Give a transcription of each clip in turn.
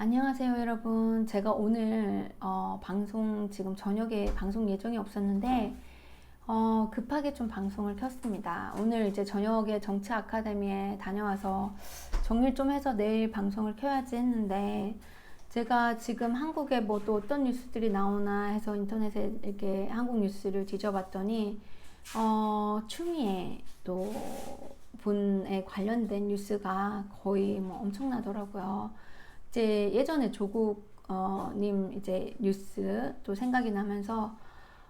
안녕하세요, 여러분. 제가 오늘 어, 방송 지금 저녁에 방송 예정이 없었는데 어, 급하게 좀 방송을 켰습니다. 오늘 이제 저녁에 정치 아카데미에 다녀와서 정리를 좀 해서 내일 방송을 켜야지 했는데 제가 지금 한국에 뭐 또 어떤 뉴스들이 나오나 해서 인터넷에 이렇게 한국 뉴스를 뒤져봤더니 어, 추미애 또 분에 관련된 뉴스가 거의 뭐 엄청나더라고요. 이제 예전에 조국 어, 님 이제 뉴스 또 생각이 나면서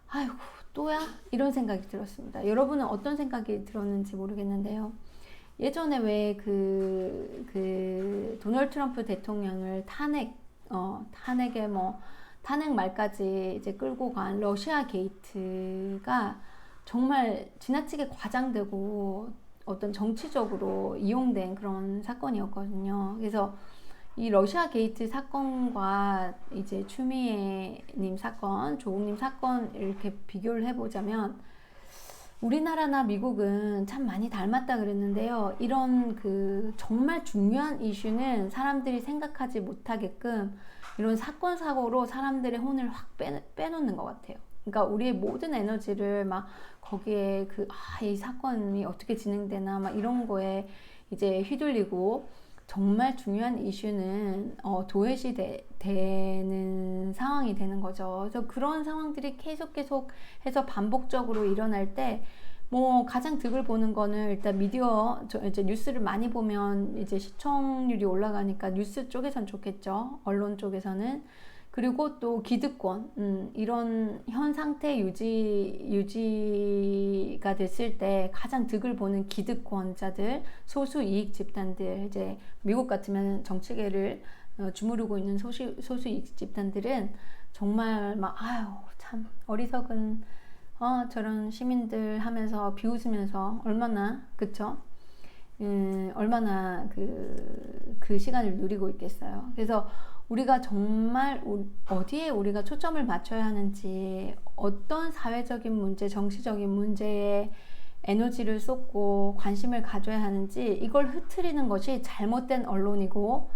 아이고 또야 이런 생각이 들었습니다. 여러분은 어떤 생각이 들었는지 모르겠는데요. 예전에 왜그그 도널드 트럼프 대통령을 탄핵 어 탄핵에 뭐 탄핵 말까지 이제 끌고 간 러시아 게이트가 정말 지나치게 과장되고 어떤 정치적으로 이용된 그런 사건이었거든요. 그래서 이 러시아 게이트 사건과 이제 추미애님 사건, 조국님 사건 이렇게 비교를 해보자면 우리나라나 미국은 참 많이 닮았다 그랬는데요. 이런 그 정말 중요한 이슈는 사람들이 생각하지 못하게끔 이런 사건 사고로 사람들의 혼을 확 빼, 빼놓는 것 같아요. 그러니까 우리의 모든 에너지를 막 거기에 그, 아, 이 사건이 어떻게 진행되나 막 이런 거에 이제 휘둘리고 정말 중요한 이슈는 어, 도외시 되, 는 상황이 되는 거죠. 그래서 그런 상황들이 계속 계속 해서 반복적으로 일어날 때, 뭐 가장 득을 보는 거는 일단 미디어 저 이제 뉴스를 많이 보면 이제 시청률이 올라가니까 뉴스 쪽에선 좋겠죠. 언론 쪽에서는 그리고 또 기득권 음, 이런 현 상태 유지 유지가 됐을 때 가장 득을 보는 기득권자들 소수 이익 집단들 이제 미국 같으면 정치계를 어, 주무르고 있는 소시, 소수 이익 집단들은 정말 막 아유 참 어리석은 어, 저런 시민들 하면서 비웃으면서 얼마나 그쵸? 음, 얼마나 그, 그 시간을 누리고 있겠어요. 그래서 우리가 정말 어디에 우리가 초점을 맞춰야 하는지 어떤 사회적인 문제, 정치적인 문제에 에너지를 쏟고 관심을 가져야 하는지 이걸 흐트리는 것이 잘못된 언론이고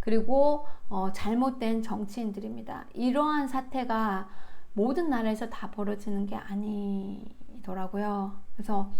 그리고 어, 잘못된 정치인들입니다. 이러한 사태가 모든 나라에서 다 벌어지는 게 아니더라고요. 그래서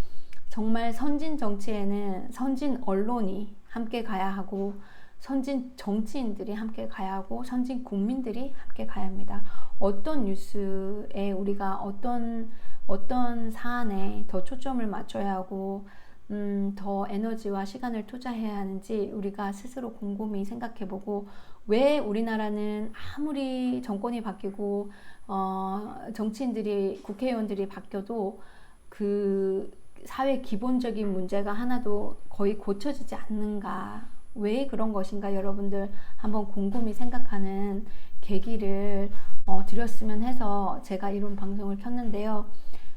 정말 선진 정치에는 선진 언론이 함께 가야 하고 선진 정치인들이 함께 가야 하고 선진 국민들이 함께 가야 합니다. 어떤 뉴스에 우리가 어떤 어떤 사안에 더 초점을 맞춰야 하고 음, 더 에너지와 시간을 투자해야 하는지 우리가 스스로 곰곰이 생각해보고 왜 우리나라는 아무리 정권이 바뀌고 어, 정치인들이 국회의원들이 바뀌어도 그 사회 기본적인 문제가 하나도 거의 고쳐지지 않는가 왜 그런 것인가 여러분들 한번 곰곰이 생각하는 계기를 어, 드렸으면 해서 제가 이런 방송을 켰는데요.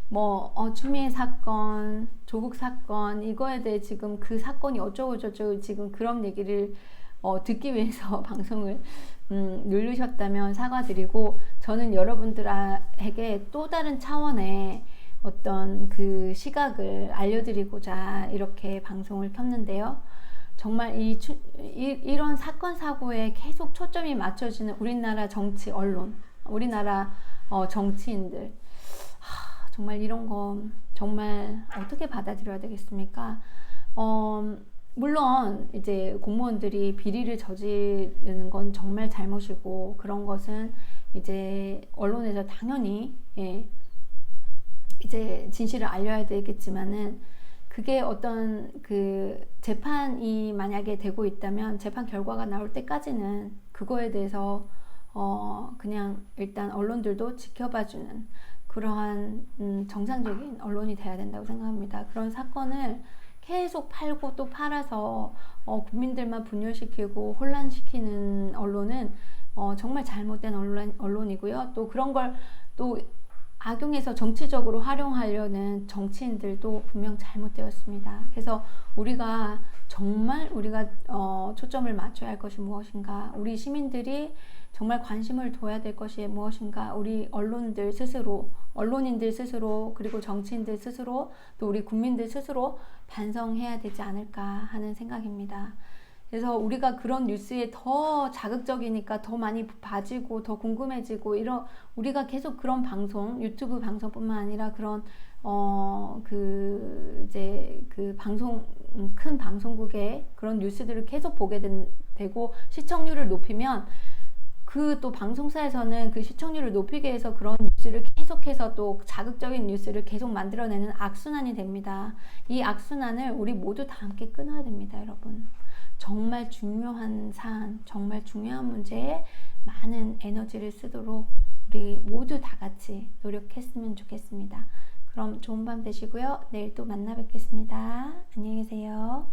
뭐 어, 추미애 사건, 조국 사건 이거에 대해 지금 그 사건이 어쩌고 저쩌고 지금 그런 얘기를 어, 듣기 위해서 방송을 음, 누르셨다면 사과드리고 저는 여러분들에게 또 다른 차원의 어떤 그 시각을 알려드리고자 이렇게 방송을 켰는데요. 정말 이, 이 이 런 사건 사고에 계속 초점이 맞춰지는 우리나라 정치 언론, 우리나라 어, 정치인들 하, 정말 이런 거 정말 어떻게 받아들여야 되겠습니까? 어, 물론 이제 공무원들이 비리를 저지르는 건 정말 잘못이고 그런 것은 이제 언론에서 당연히 예, 이제 진실을 알려야 되겠지만은 그게 어떤 그 재판이 만약에 되고 있다면 재판 결과가 나올 때까지는 그거에 대해서 어 그냥 일단 언론들도 지켜봐주는 그러한 음 정상적인 언론이 돼야 된다고 생각합니다. 그런 사건을 계속 팔고 또 팔아서 어 국민들만 분열시키고 혼란시키는 언론은 어 정말 잘못된 언론, 언론이고요. 또 그런 걸또 악용해서 정치적으로 활용하려는 정치인들도 분명 잘못되었습니다. 그래서 우리가 정말 우리가 어, 초점을 맞춰야 할 것이 무엇인가, 우리 시민들이 정말 관심을 둬야 될 것이 무엇인가, 우리 언론들 스스로, 언론인들 스스로, 그리고 정치인들 스스로, 또 우리 국민들 스스로 반성해야 되지 않을까 하는 생각입니다. 그래서 우리가 그런 뉴스에 더 자극적이니까 더 많이 봐지고 더 궁금해지고 이런 우리가 계속 그런 방송 유튜브 방송뿐만 아니라 그런 어 그 이제 그 방송 음, 큰 방송국의 그런 뉴스들을 계속 보게 된, 되고 시청률을 높이면 그 또 방송사에서는 그 시청률을 높이기 위해서 그런 뉴스를 계속해서 또 자극적인 뉴스를 계속 만들어내는 악순환이 됩니다. 이 악순환을 우리 모두 다 함께 끊어야 됩니다, 여러분. 정말 중요한 사안, 정말 중요한 문제에 많은 에너지를 쓰도록 우리 모두 다 같이 노력했으면 좋겠습니다. 그럼 좋은 밤 되시고요. 내일 또 만나 뵙겠습니다. 안녕히 계세요.